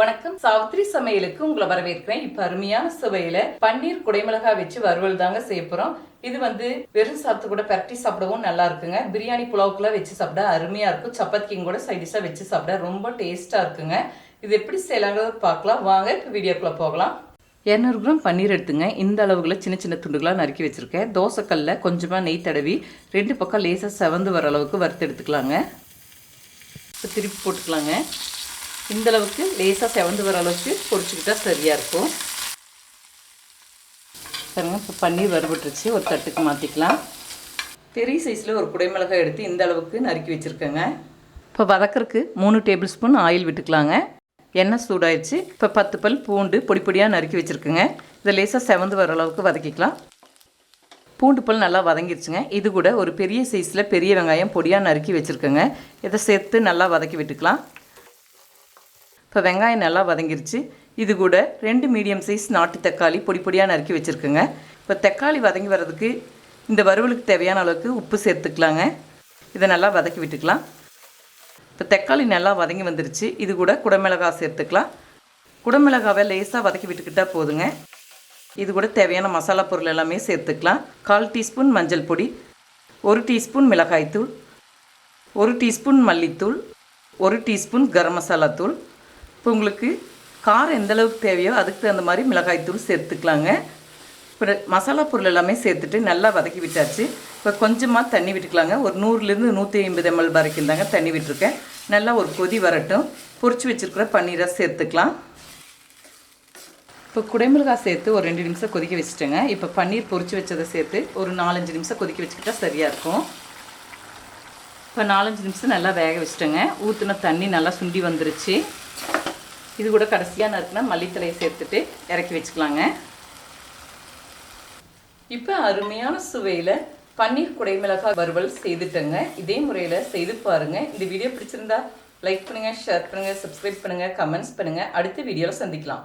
வணக்கம். சாவித்ரி சமையலுக்கு உங்களை வரவேற்கிறேன். இப்ப அருமையான சுவையில பன்னீர் குடைமிளகாய் வச்சு வறுவல் தாங்க செய்ய போறோம். இது வந்து வெறும் சாப்பிட்டு கூட பரட்டி சாப்பிடவும் நல்லா இருக்குங்க. பிரியாணி புலாவுக்குலாம் வச்சு சாப்பிட அருமையா இருக்கும். சப்பாத்திக்கும் கூட சைடிஷா வச்சு சாப்பிட ரொம்ப டேஸ்டா இருக்குங்க. இது எப்படி செய்யலாங்கிறத பார்க்கலாம். வாங்க இப்போ வீடியோக்குள்ள போகலாம். இரநூறு கிராம் பன்னீர் எடுத்துங்க. இந்த அளவுகளை சின்ன சின்ன துண்டுகளாக நறுக்கி வச்சுருக்கேன். தோசைக்கல்ல கொஞ்சமாக நெய் தடவி ரெண்டு பக்கம் லேசாக செவந்து வர அளவுக்கு வறுத்து எடுத்துக்கலாங்க. இப்போ திருப்பி போட்டுக்கலாங்க. இந்த அளவுக்கு லேசாக செவந்து வர அளவுக்கு பொரிச்சுக்கிட்டா சரியாக இருக்கும். பாருங்க இப்போ பன்னீர் வறுபட்டுருச்சு. ஒரு தட்டுக்கு மாற்றிக்கலாம் பெரிய சைஸில் ஒரு குடைமிளகாய் எடுத்து இந்த அளவுக்கு நறுக்கி வச்சுருக்கேங்க. இப்போ வதக்கிறதுக்கு மூணு டேபிள் ஸ்பூன் ஆயில் விட்டுக்கலாங்க. எண்ணெய் சூடாயிடுச்சு இப்போ பத்து பல் பூண்டு பொடி பொடியாக நறுக்கி வச்சுருக்குங்க. இதை லேசாக செவந்து வர அளவுக்கு வதக்கிக்கலாம். பூண்டு பல் நல்லா வதங்கிருச்சுங்க. இது கூட ஒரு பெரிய சைஸில் பெரிய வெங்காயம் பொடியாக நறுக்கி வச்சுருக்கேங்க. இதை சேர்த்து நல்லா வதக்கி விட்டுக்கலாம். இப்போ வெங்காயம் நல்லா வதங்கிருச்சு. இது கூட ரெண்டு மீடியம் சைஸ் நாட்டு தக்காளி பொடி பொடியாக நறுக்கி வச்சுருக்குங்க. இப்போ தக்காளி வதங்கி வர்றதுக்கு இந்த வறுவலுக்கு தேவையான அளவுக்கு உப்பு சேர்த்துக்கலாங்க. இதை நல்லா வதக்கி விட்டுக்கலாம். இப்போ தக்காளி நல்லா வதங்கி வந்துருச்சு. இது கூட குடமிளகாய் சேர்த்துக்கலாம். குடமிளகாவை லேசாக வதக்கி விட்டுக்கிட்டால் போதுங்க. இது கூட தேவையான மசாலா பொருள் எல்லாமே சேர்த்துக்கலாம். கால் டீஸ்பூன் மஞ்சள் பொடி ஒரு டீஸ்பூன் மிளகாய்த்தூள் ஒரு டீஸ்பூன் மல்லித்தூள் ஒரு டீஸ்பூன் கரம் மசாலா தூள் இப்போ உங்களுக்கு காரம் எந்தளவுக்கு தேவையோ அதுக்கு தகுந்த மாதிரி மிளகாய்த்தூள் சேர்த்துக்கலாங்க. இப்போ மசாலா பொருள் எல்லாமே சேர்த்துட்டு நல்லா வதக்கி விட்டாச்சு. இப்போ கொஞ்சமாக தண்ணி விட்டுக்கலாங்க. ஒரு நூறுலேருந்து நூற்றி ஐம்பது எம்எல் வரைக்கும் தாங்க தண்ணி விட்டுருக்கேன். நல்லா ஒரு கொதி வரட்டும். பொறிச்சு வச்சுருக்கிற பன்னீரை சேர்த்துக்கலாம். இப்போ குடைமிளகாய் சேர்த்து ஒரு ரெண்டு நிமிஷம் கொதிக்க வச்சுட்டேங்க. இப்போ பன்னீர் பொறிச்சு வச்சதை சேர்த்து ஒரு நாலஞ்சு நிமிஷம் கொதிக்க வச்சுக்கிட்டா சரியாக இருக்கும். இப்போ நாலஞ்சு நிமிஷம் நல்லா வேக வச்சுட்டேங்க. ஊற்றின தண்ணி நல்லா சுண்டி வந்துருச்சு. இது கூட கடைசியாக நறுக்குனா மல்லித்தலையை சேர்த்துட்டு இறக்கி வச்சுக்கலாங்க. இப்போ அருமையான சுவையில் பன்னீர் குடைமிளகாய் வறுவல் செய்துட்டேங்க. இதே முறையில் செய்து பாருங்கள் இந்த வீடியோ பிடிச்சிருந்தா லைக் பண்ணுங்கள் ஷேர் பண்ணுங்கள் சப்ஸ்கிரைப் பண்ணுங்கள் கமெண்ட்ஸ் பண்ணுங்கள் அடுத்த வீடியோவில் சந்திக்கலாம்.